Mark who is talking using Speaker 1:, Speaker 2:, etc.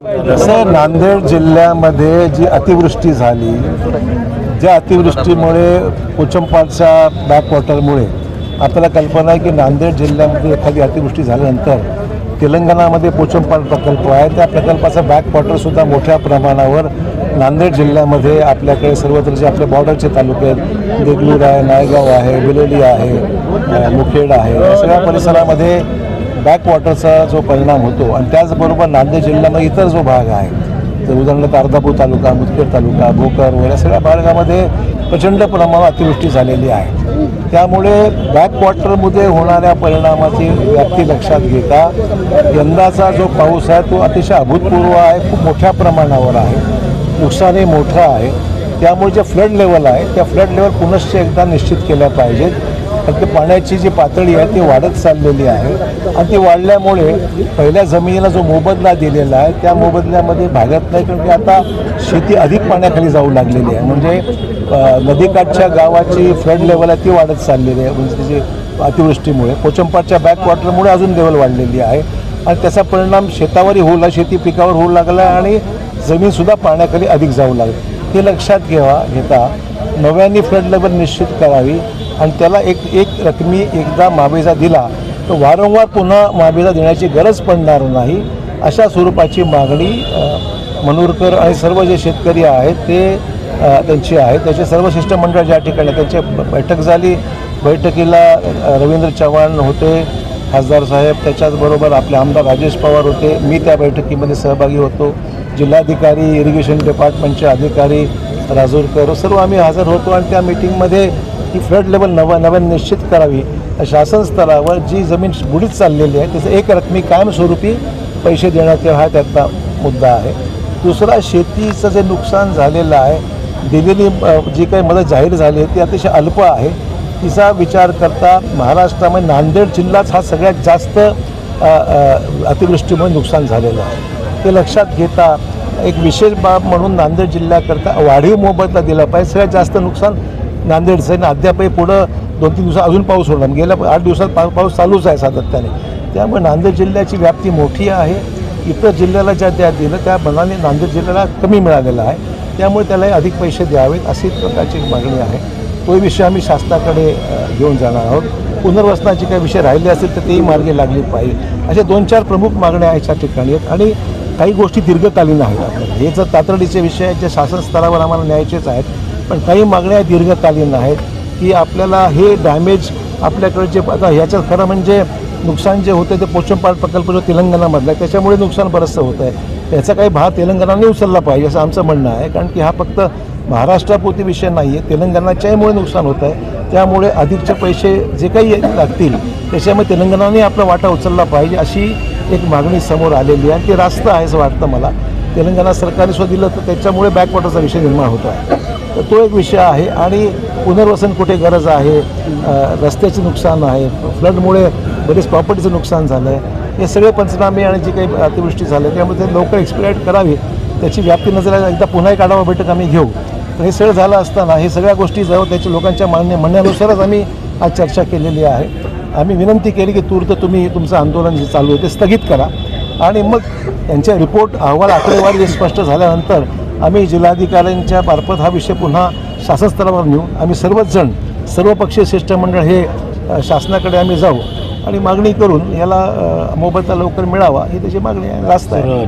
Speaker 1: जसं नांदेड जिल्ह्यामध्ये जी अतिवृष्टी झाली ज्या अतिवृष्टीमुळे पोचमपालच्या बॅकवॉटरमुळे आपल्याला कल्पना आहे की नांदेड जिल्ह्यामध्ये एखादी अतिवृष्टी झाल्यानंतर तेलंगणामध्ये पोचमपाल प्रकल्प आहे. त्या प्रकल्पाचा बॅकवॉटरसुद्धा मोठ्या प्रमाणावर नांदेड जिल्ह्यामध्ये आपल्याकडे सर्वत्र जे आपले बॉर्डरचे तालुके आहेत देगलूर आहे नायगाव आहे बिलोली आहे मुखेड आहे या सगळ्या परिसरामध्ये बॅकवॉटरचा जो परिणाम होतो आणि त्याचबरोबर नांदेड जिल्ह्यामध्ये इतर जो भाग आहे तर उदाहरणार्थ अर्धापूर तालुका मुदखेड तालुका भोकर वगैरे सगळ्या भागामध्ये प्रचंड प्रमाणात अतिवृष्टी झालेली आहे. त्यामुळे बॅकवॉटरमध्ये होणाऱ्या परिणामाची व्याप्ती लक्षात घेता यंदाचा जो पाऊस आहे तो अतिशय अभूतपूर्व आहे खूप मोठ्या प्रमाणावर आहे नुकसानही मोठं आहे. त्यामुळे जे फ्लड लेवल आहे त्या फ्लड लेवल पुनश्च एकदा निश्चित केल्या पाहिजेत. फक्त ते पाण्याची जी पातळी आहे ती वाढत चाललेली आहे. आणि ती वाढल्यामुळे पहिल्या जमिनीला जो मोबदला दिलेला आहे त्या मोबदल्यामध्ये भागत नाही कारण की आता शेती अधिक पाण्याखाली जाऊ लागलेली आहे. म्हणजे नदीकाठच्या गावाची फ्लड लेवल आहे ती वाढत चाललेली आहे. म्हणजे त्याची अतिवृष्टीमुळे पोचंपाटच्या बॅकवॉटरमुळे अजून लेवल वाढलेली आहे. आणि त्याचा परिणाम शेतावरही होऊ लागला शेती पिकावर होऊ लागला आणि जमीनसुद्धा पाण्याखाली अधिक जाऊ लागली. ते लक्षात घ्यावा घेता नव्याने फ्लड लेवल निश्चित करावी. आणि त्याला एक एक रकमी एकदा मावेजा दिला तर वारंवार पुन्हा मावेजा देण्याची गरज पडणार नाही अशा स्वरूपाची मागणी मनोरकर आणि सर्व जे शेतकरी आहेत ते त्यांची आहे. त्याचे सर्व शिष्टमंडळ ज्या ठिकाणी त्यांची बैठक झाली. बैठकीला रवींद्र चव्हाण होते खासदार साहेब त्याच्याचबरोबर आपले आमदार राजेश पवार होते. मी त्या बैठकीमध्ये सहभागी होतो. जिल्हाधिकारी इरिगेशन डिपार्टमेंटचे अधिकारी राजूरकर सर्व आम्ही हजर होतो. आणि त्या मिटिंगमध्ये ही फ्लड लेवल नवा नव्याने निश्चित करावी. शासन स्तरावर जी जमीन बुडीत चाललेली आहे त्याचं एक रकमी कायमस्वरूपी पैसे देण्याचा हा त्यातला मुद्दा आहे. दुसरा शेतीचं जे नुकसान झालेलं आहे दिलेली जी काही मदत जाहीर झाली आहे ती अतिशय अल्प आहे. तिचा विचार करता महाराष्ट्रामध्ये नांदेड जिल्हाच हा सगळ्यात जास्त अतिवृष्टीमुळे नुकसान झालेलं आहे. ते लक्षात घेता एक विशेष बाब म्हणून नांदेड जिल्ह्याकरता वाढीव मोबदला दिला पाहिजे. सगळ्यात जास्त नुकसान नांदेडचं आहे अद्यापही पुढं दोन तीन दिवसात अजून पाऊस होणार. गेल्या आठ दिवसात पा पाऊस चालूच आहे सातत्याने. त्यामुळे नांदेड जिल्ह्याची व्याप्ती मोठी आहे. इतर जिल्ह्याला ज्या त्या दिलं त्या मनाने नांदेड जिल्ह्याला कमी मिळालेला आहे. त्यामुळे त्यालाही अधिक पैसे द्यावेत अशी प्रकारची मागणी आहे. तो विषय आम्ही शासनाकडे घेऊन जाणार आहोत. पुनर्वसनाचे काही विषय राहिले असतील तर तेही मार्गे लागले पाहिजे. अशा दोन चार प्रमुख मागण्या आहेत या ठिकाणी आहेत. आणि काही गोष्टी दीर्घकालीन आहेत. आपल्याला हे जर तातडीचे विषय आहेत जे शासन स्तरावर आम्हाला न्यायचेच आहेत पण काही मागण्या दीर्घकालीन आहेत की आपल्याला हे डॅमेज आपल्याकडे जे आता ह्याच्यात खरं म्हणजे नुकसान जे होतं ते पोषणपाठ प्रकल्प जो तेलंगणामधला आहे त्याच्यामुळे नुकसान बरंचसं होतं आहे याचा काही भाग तेलंगणाने उचलला पाहिजे असं आमचं म्हणणं आहे कारण की हा फक्त महाराष्ट्रापुरती विषय नाही आहे तेलंगणाच्यामुळे नुकसान होत आहे त्यामुळे अधिकचे पैसे जे काही लागतील त्याच्यामुळे तेलंगणाने आपला वाटा उचलला पाहिजे अशी एक मागणी समोर आलेली आहे. आणि ती रास्त आहे असं वाटतं मला. तेलंगणा सरकारने सुद्धा दिलं तर त्याच्यामुळे बॅकवॉटरचा विषय निर्माण होतो आहे तो एक विषय आहे. आणि पुनर्वसन कुठे गरज आहे? रस्त्याचे नुकसान आहे. फ्लडमुळे बरेच प्रॉपर्टीचं नुकसान झालं आहे हे सगळे पंचनामे आणि जी काही अतिवृष्टी झाली त्यामुळे ते लवकर एक्सपिराईट करावी त्याची व्याप्ती नजर एकदा पुन्हा एक आढावा बैठक आम्ही घेऊ. तर हे सगळं झालं असताना हे सगळ्या गोष्टी जवळ त्याच्या लोकांच्या मान्य म्हणण्यानुसारच आम्ही आज चर्चा केलेली आहे. आम्ही विनंती केली की तूर्त तुम्ही तुमचं आंदोलन जे चालू आहे ते स्थगित करा. आणि मग त्यांच्या रिपोर्ट अहवाल आकडेवारी जे स्पष्ट झाल्यानंतर आम्ही जिल्हाधिकाऱ्यांच्या मार्फत हा विषय पुन्हा शासन स्तरावर आम्ही सर्वच जण सर्वपक्षीय शिष्टमंडळ हे शासनाकडे आम्ही जाऊ. आणि मागणी करून याला मोबदला लवकर मिळावा ही त्याची मागणी आहे रास्त आहे.